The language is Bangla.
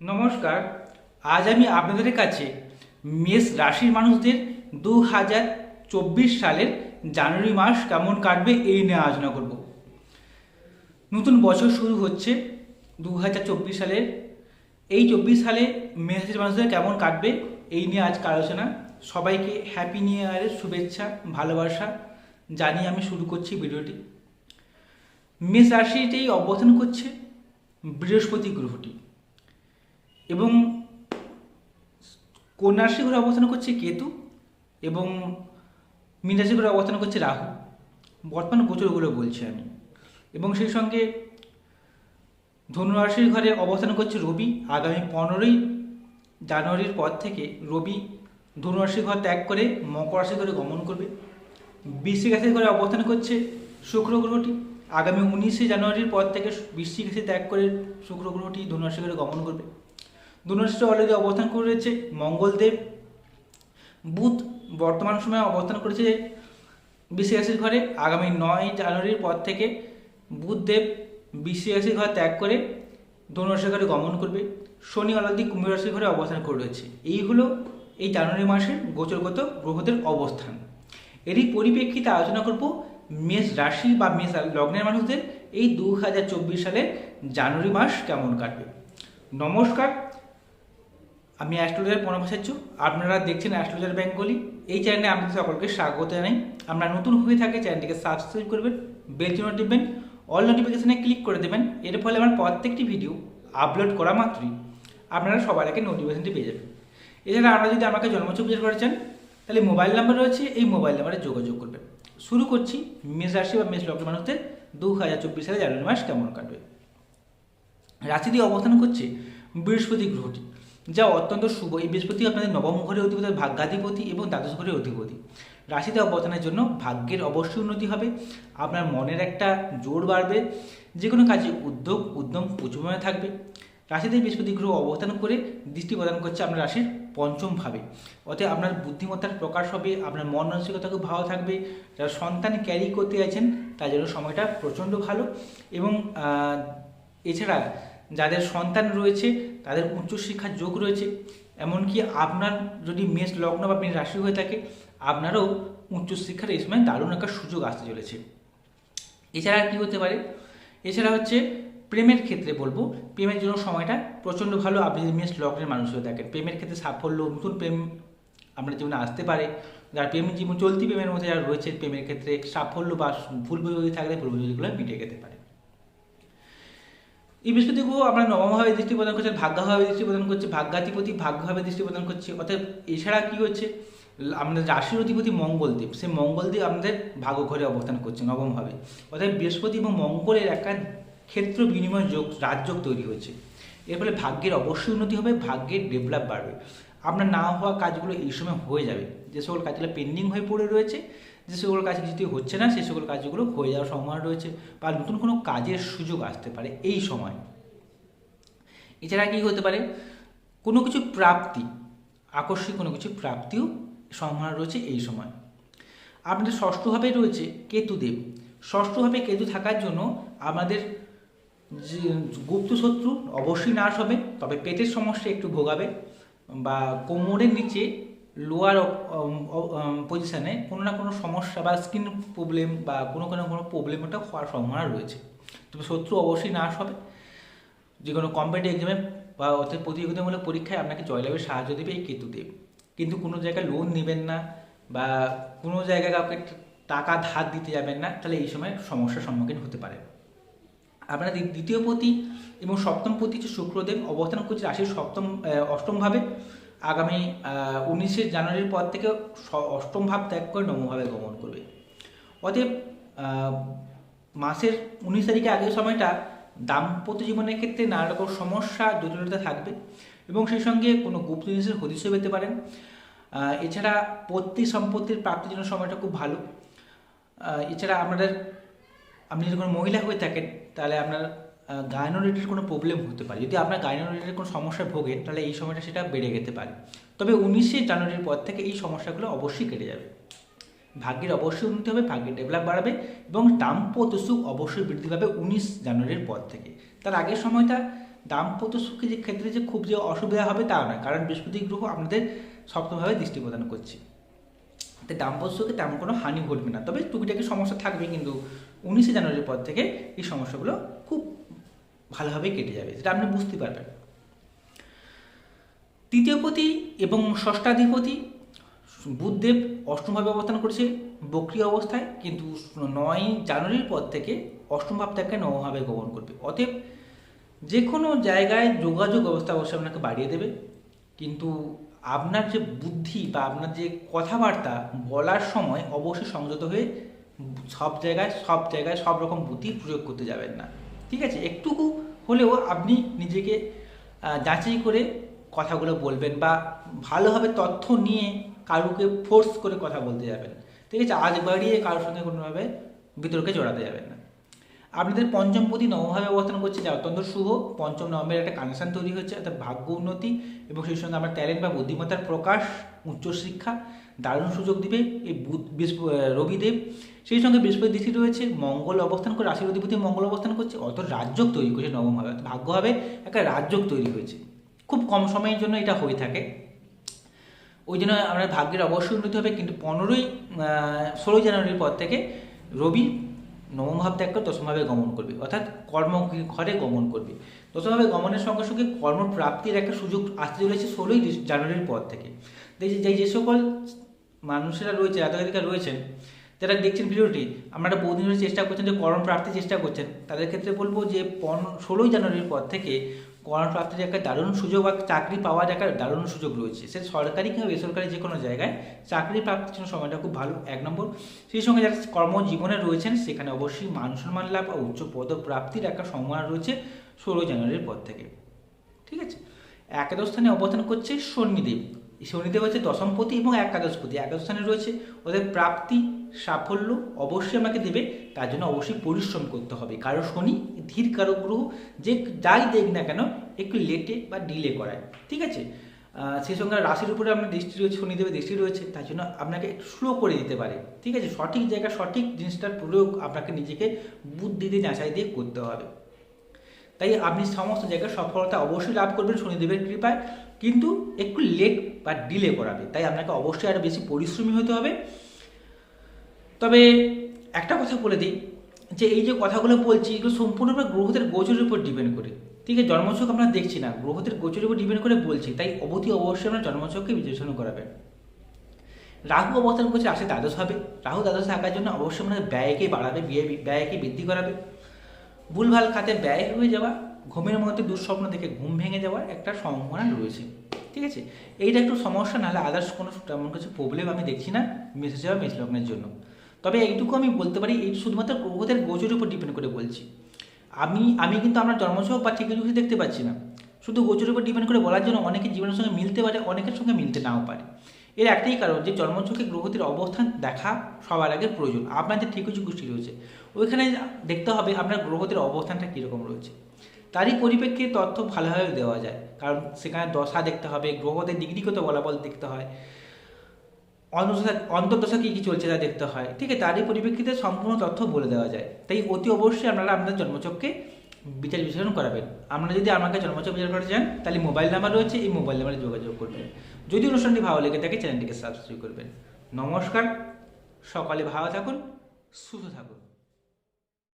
নমস্কার, আজ আমি আপনাদের কাছে মেষ রাশির মানুষদের দু হাজার চব্বিশ সালের জানুয়ারি মাস কেমন কাটবে এই নিয়ে আলোচনা করব। নতুন বছর শুরু হচ্ছে দু হাজার চব্বিশ সালের। এই চব্বিশ সালে মেষ রাশির মানুষদের কেমন কাটবে এই নিয়ে আজকে আলোচনা। সবাইকে হ্যাপি নিউ ইয়ারের শুভেচ্ছা, ভালোবাসা জানিয়ে আমি শুরু করছি ভিডিওটি। মেষ রাশিতেই অবস্থান করছে বৃহস্পতি গ্রহটি। এবং কন্যা রাশি ঘরে অবস্থান করছে কেতু এবং মীন রাশি ঘরে অবস্থান করছে রাহু। বর্তমান গোচরগুলো বলছি আমি। এবং সেই সঙ্গে ধনু রাশির ঘরে অবস্থান করছে রবি। আগামী পনেরোই জানুয়ারির পর থেকে রবি ধনু রাশির ঘর ত্যাগ করে মকর রাশি ঘরে গমন করবে। বৃশ্চিক রাশির ঘরে অবস্থান করছে শুক্র গ্রহটি। আগামী উনিশে জানুয়ারির পর থেকে বৃশ্চিক রাশি ত্যাগ করে শুক্র গ্রহটি ধনু রাশি ঘরে গমন করবে। ধনুরাশিতে অলরেডি অবস্থান করে রয়েছে মঙ্গলদেব। বুধ বর্তমান সময়ে অবস্থান করেছে রাশির ঘরে। আগামী নয় জানুয়ারির পর থেকে বুধদেব বৃশ্চিক রাশির ঘর ত্যাগ করে ধনুরাশির ঘরে গমন করবে। শনি অলরেডি কুম্ভ রাশির ঘরে অবস্থান করে রয়েছে। এই হলো এই জানুয়ারি মাসের গোচরগত গ্রহদের অবস্থান। এরই পরিপ্রেক্ষিতে আলোচনা করব মেষ রাশি বা মেষ লগ্নের মানুষদের এই দু সালের জানুয়ারি মাস কেমন কাটবে। নমস্কার আমি অ্যাস্ট্রোলজার প্রণবাচার্য আপনারা দেখছেন অ্যাস্ট্রোলজার বেঙ্গলি। এই চ্যানেলে আপনাদের সকলকে স্বাগত জানাই। আমরা নতুন হয়ে থাকে, চ্যানেলটিকে সাবস্ক্রাইব করবেন বেল চিহ্ন টিপবেন অল নোটিফিকেশনে ক্লিক করে দেবেন। এর ফলে আমার প্রত্যেকটি ভিডিও আপলোড করা মাত্রই আপনারা সবার আগে নোটিফিকেশনটি পেয়ে যাবেন। এছাড়া আপনারা যদি আমাকে জন্মছক বিচার করে চান, তাহলে মোবাইল নাম্বার রয়েছে, এই মোবাইল নাম্বারে যোগাযোগ করবেন। শুরু করছি মেষ রাশি বা মেষ লগ্নের মানুষদের দু হাজার চব্বিশ সালে জানুয়ারি মাস কেমন কাটবে। রাশি দিয়ে অবস্থান করছে বৃহস্পতি গ্রহটি। যা অত্যন্ত শুভ। এই বৃহস্পতি আপনাদের নবম ঘরের অধিপতি, ভাগ্যাধিপতি এবং দ্বাদশ ঘরের অধিপতি। রাশিতে অবস্থানের জন্য ভাগ্যের অবশ্যই উন্নতি হবে। আপনার মনের একটা জোর বাড়বে। যে কোনো কাজে উদ্যোগ, উদ্যম প্রচুর থাকবে। রাশিতে বৃহস্পতি গ্রহ অবস্থান করে দৃষ্টি প্রদান করছে আপনার রাশির পঞ্চম ভাবে। অতএব আপনার বুদ্ধিমত্তার প্রকাশ হবে, আপনার মন মানসিকতা খুব ভালো থাকবে। যারা সন্তান ক্যারি করতে চাইছেন তার জন্য সময়টা প্রচণ্ড ভালো। এবং এছাড়া যাদের সন্তান রয়েছে তাদের উচ্চশিক্ষার যোগ রয়েছে। এমনকি আপনার যদি মেষ লগ্ন বা মেষ রাশি হয়ে থাকে, আপনারও উচ্চশিক্ষার এই সময় দারুণ একটা সুযোগ আসতে চলেছে। এছাড়া কি হতে পারে? এছাড়া হচ্ছে প্রেমের ক্ষেত্রে বলব, প্রেমের জন্য সময়টা প্রচণ্ড ভালো। আপনি যদি মেষ লগ্নের মানুষ হয়ে থাকেন, প্রেমের ক্ষেত্রে সাফল্য, নতুন প্রেম আপনার জীবনে আসতে পারে। যারা প্রেম জীবন চলতি প্রেমের মধ্যে যারা রয়েছে, প্রেমের ক্ষেত্রে সাফল্য বা ভুল বুঝাবুঝি থাকলে ভুল বুঝাবুঝিগুলো মিটে যেতে পারে। এই বৃহস্পতি গ্রহ আমরা নবমভাবে দৃষ্টি প্রদান করছে, ভাগ্যভাবে দৃষ্টি প্রদান করছে, ভাগ্যাধিপতি ভাগ্যভাবে দৃষ্টি প্রদান করছে। অর্থাৎ এছাড়া কি হচ্ছে? আমাদের রাশির অধিপতি মঙ্গলদেব সে মঙ্গলদেব আমাদের ভাগ্য ঘরে অবস্থান করছে নবমভাবে। অর্থাৎ বৃহস্পতি এবং মঙ্গলের একটা ক্ষেত্র বিনিময় যোগ, রাজযোগ তৈরি হয়েছে এর ফলে ভাগ্যের অবশ্যই উন্নতি হবে, ভাগ্যের ডেভেলপ বাড়বে। আপনার না হওয়া কাজগুলো এই সময় হয়ে যাবে। যে সকল কাজগুলো পেন্ডিং হয়ে পড়ে রয়েছে, যে সকল কাজ কিছুতে হচ্ছে না সেই সকল কাজগুলো হয়ে যাওয়ার সম্ভাবনা রয়েছে বা নতুন কোনো কাজের সুযোগ আসতে পারে এই সময়। এছাড়া কী হতে পারে? কোনো কিছু প্রাপ্তি, আকস্মিক কোনো কিছু প্রাপ্তিও সম্ভাবনা রয়েছে এই সময়। আপনাদের ষষ্ঠভাবে রয়েছে কেতুদেব। ষষ্ঠভাবে কেতু থাকার জন্য আমাদের যে গুপ্ত শত্রু অবশ্যই নাশ হবে, তবে পেটের সমস্যা একটু ভোগাবে। বা কোমরের নিচে লোয়ার পজিশানে কোনো না কোনো সমস্যা বা স্কিন প্রবলেম বা কোনো কোনো কোনো প্রবলেম ওটা হওয়ার সম্ভাবনা রয়েছে। তবে শত্রু অবশ্যই নাশ হবে। যে কোনো কম্পিটিভ এক্সামে বা অর্থাৎ প্রতিযোগিতামূলক পরীক্ষায় আপনাকে জয়লাভে সাহায্য দেবে এই কেতুদেব কিন্তু কোনো জায়গায় লোন নেবেন না বা কোনো জায়গায় কাউকে টাকা ধার দিতে যাবেন না, তাহলে এই সময় সমস্যার সম্মুখীন হতে পারে আপনার দ্বি- দ্বিতীয় পতি এবং সপ্তম পতি হচ্ছে শুক্রদেব। অবস্থান করছে রাশির সপ্তম আহ, অষ্টম ভাবে। আগামী উনিশে জানুয়ারির পর থেকে অষ্টম ভাব ত্যাগ করে নবমভাবে গমন করবে। অতএব মাসের উনিশ তারিখে আগের সময়টা দাম্পত্য জীবনের ক্ষেত্রে নানা রকম সমস্যা জটিলতা থাকবে এবং সেই সঙ্গে কোনো গুপ্ত জিনিসের হদিশও পেতে পারেন। এছাড়া পত্নী সম্পত্তির প্রাপ্তির জন্য সময়টা খুব ভালো। এছাড়া আপনাদের আপনি যদি কোনো মহিলা হয়ে থাকেন তাহলে আপনার গায়নো কোনো প্রবলেম হতে পারে। যদি আপনার গায়নো কোনো সমস্যায় ভোগেন, তাহলে এই সময়টা সেটা বেড়ে যেতে পারে। তবে উনিশে জানুয়ারির পর থেকে এই সমস্যাগুলো অবশ্যই কেটে যাবে। ভাগ্যের অবশ্যই উন্নতি হবে, ভাগ্যের ডেভেলপ বাড়াবে এবং দাম্পত্য সুখ অবশ্যই বৃদ্ধি পাবে উনিশ জানুয়ারির পর থেকে। তার আগের সময়টা দাম্পত্য সুখে যে ক্ষেত্রে যে খুব যে অসুবিধা হবে তা নয়, কারণ বৃহস্পতি গ্রহ আপনাদের সপ্তমভাবে দৃষ্টি প্রদান করছে। তাই দাম্পত্য সুখে তেমন কোনো হানি ঘটবে না। তবে টুকিটাকি সমস্যা থাকবে কিন্তু উনিশে জানুয়ারির পর থেকে এই সমস্যাগুলো খুব ভালোভাবে কেটে যাবে, যেটা আপনি বুঝতে পারবেন। তৃতীয়পতি এবং ষষ্ঠাধিপতি বুধদেব অষ্টমভাবে অবস্থান করছে বক্রিয় অবস্থায়, কিন্তু নয় জানুয়ারির পর থেকে অষ্টম ভাব থেকে নবভাবে গমন করবে। অতএব যে কোনো জায়গায় যোগাযোগ ব্যবস্থা অবশ্যই আপনাকে বাড়িয়ে দেবে, কিন্তু আপনার যে বুদ্ধি বা আপনার যে কথাবার্তা বলার সময় অবশ্যই সংযত হয়ে সব জায়গায় সব জায়গায় সব রকম বুদ্ধি প্রয়োগ করতে যাবেন না। ঠিক আছে? একটুকু হলেও আপনি নিজেকে যাচাই করে কথাগুলো বলবেন বা ভালোভাবে তথ্য নিয়ে কারুকে ফোর্স করে কথা বলতে যাবেন। ঠিক আছে? আজ বাড়িয়ে কারোর সঙ্গে কোনোভাবে বিতর্কে জড়াতে যাবেন না। আপনাদের পঞ্চম প্রতি নবভাবে অবস্থান করছে যা অত্যন্ত শুভ। পঞ্চম নবমের একটা কানেকশন তৈরি হচ্ছে অর্থাৎ ভাগ্য উন্নতি এবং সেই সঙ্গে আমার ট্যালেন্ট বা বুদ্ধিমত্তার প্রকাশ উচ্চশিক্ষা দারুণ সুযোগ দিবে এই রবিদেব। সেই সঙ্গে বৃহস্পতি দৃষ্টি রয়েছে, মঙ্গল অবস্থান করে, রাশির অধিপতি মঙ্গল অবস্থান করছে অত রাজ্যক তৈরি করছে নবমভাবে ভাগ্যভাবে একটা রাজ্যক তৈরি হয়েছে। খুব কম সময়ের জন্য এটা হয়ে থাকে। ওই জন্য আমরা ভাগ্যের অবশ্যই উন্নতি হবে, কিন্তু পনেরোই ষোলোই জানুয়ারির পর থেকে রবি নবম ভাব ত্যাগ করে দশমভাবে গমন করবে। অর্থাৎ কর্ম ঘরে গমন করবে। দশমভাবে গমনের সঙ্গে সঙ্গে কর্মপ্রাপ্তির একটা সুযোগ আসতে চলেছে ষোলোই জানুয়ারির পর থেকে। যে যে সকল মানুষেরা রয়েছে রাতাধিকার রয়েছেন যারা দেখছেন ভিডিওটি, আপনারা বহুদিন ধরে চেষ্টা করছেন যে কর্মপ্রাপ্তির চেষ্টা করছেন। তাদের ক্ষেত্রে বলব যে, পন, ষোলোই জানুয়ারির পর থেকে কর্মপ্রাপ্তির একটা দারুণ সুযোগ বা চাকরি পাওয়ার একটা দারুণ সুযোগ রয়েছে। সে সরকারি কিংবা বেসরকারি যে কোনো জায়গায় চাকরি প্রাপ্তির জন্য সময়টা খুব ভালো, এক নম্বর। সেই সঙ্গে যারা কর্মজীবনে রয়েছেন, সেখানে অবশ্যই মান সম্মান লাভ ও উচ্চ পদপ্রাপ্তির একটা সম্ভাবনা রয়েছে ষোলোই জানুয়ারির পর থেকে। ঠিক আছে? একাদশ স্থানে অবস্থান করছে শনিদেব। শনিদেব হচ্ছে দশমপতি এবং একাদশপতি। একাদশ স্থানে রয়েছে ওদের প্রাপ্তি, সাফল্য অবশ্যই আমাকে দেবে, তার জন্য অবশ্যই পরিশ্রম করতে হবে। কারণ শনি ধীর কারও গ্রহ, যে যাই দেখ না কেন, একটু লেটে বা ডিলে করায়। ঠিক আছে? সেই সঙ্গে রাশির উপরে আপনার দৃষ্টি রয়েছে, শনিদেবের দৃষ্টি রয়েছে, তার জন্য আপনাকে স্লো করে দিতে পারে। ঠিক আছে? সঠিক জায়গায় সঠিক জিনিসটার প্রয়োগ আপনাকে নিজেকে বুদ্ধি দিয়ে যাচাই দিয়ে করতে হবে। তাই আপনি সমস্ত জায়গায় সফলতা অবশ্যই লাভ করবেন শনিদেবের কৃপায়, কিন্তু একটু লেট বা ডিলে করাবে। তাই আপনাকে অবশ্যই আরও বেশি পরিশ্রমী হতে হবে। তবে একটা কথা বলে দিই, যে এই যে কথাগুলো বলছি, এগুলো সম্পূর্ণভাবে গ্রহদের গোচরের উপর ডিপেন্ড করে। ঠিক আছে, জন্মছক আমরা দেখছি না, গ্রহদের গোচরের উপর ডিপেন্ড করে বলছি। তাই অবধি অবশ্যই আমরা জন্মছককে বিবেচনা করাবেন রাহু অবস্থান করছে আসে দ্বাদশ হবে। রাহু দ্বাদশ থাকার জন্য অবশ্যই আমরা ব্যয়কে বাড়াবে ব্যয়কে বৃদ্ধি করাবে। ভুলভাল খাতে ব্যয় হয়ে যাওয়া, ঘুমের মধ্যে দুঃস্বপ্ন দেখে ঘুম ভেঙে যাওয়ার একটা সম্ভাবনা রয়েছে। ঠিক আছে? এইটা একটু সমস্যা, নাহলে আদার্স কোনো তেমন কিছু প্রবলেম আমি দেখছি না মেসেজ বা মেস লগ্নের জন্য। তবে এইটুকু আমি বলতে পারি, এই শুধুমাত্র গ্রহদের গোচরের উপর ডিপেন্ড করে বলছি। আমি আমি কিন্তু আমার জন্মছক বা ঠিক কিছু দেখতে পাচ্ছি না। শুধু গোচরের উপর ডিপেন্ড করে বলার জন্য অনেকের জীবনের সঙ্গে মিলতে পারে, অনেকের সঙ্গে মিলতে নাও পারে। এর একটাই কারণ যে জন্মছকে গ্রহদের অবস্থান দেখা সবার আগে প্রয়োজন। আপনার যে ঠিকুচি গোষ্ঠী রয়েছে, ওইখানে দেখতে হবে আপনার গ্রহদের অবস্থানটা কীরকম রয়েছে। তারই পরিপ্রেক্ষিতে তথ্য ভালোভাবে দেওয়া যায়, কারণ সেখানে দশা দেখতে হবে, গ্রহদের ডিগ্রিগত বলাবল দেখতে হয়, অন্তর্দশা অন্তর্দশা কী কী চলছে তা দেখতে হয়, ঠিক আছে? তারই পরিপ্রেক্ষিতে সম্পূর্ণ তথ্য বলে দেওয়া যায়। তাই অতি অবশ্যই আপনারা আপনাদের জন্মচককে বিচার বিশ্লেষণ করাবেন। আপনারা যদি আমাকে জন্মচক বিচার করতে চান, তাহলে মোবাইল নাম্বার রয়েছে, এই মোবাইল নাম্বারে যোগাযোগ করবেন। যদি অনুষ্ঠানটি ভালো লেগে থাকে চ্যানেলটিকে সাবস্ক্রাইব করবেন। নমস্কার সকালে ভালো থাকুন সুস্থ থাকুন।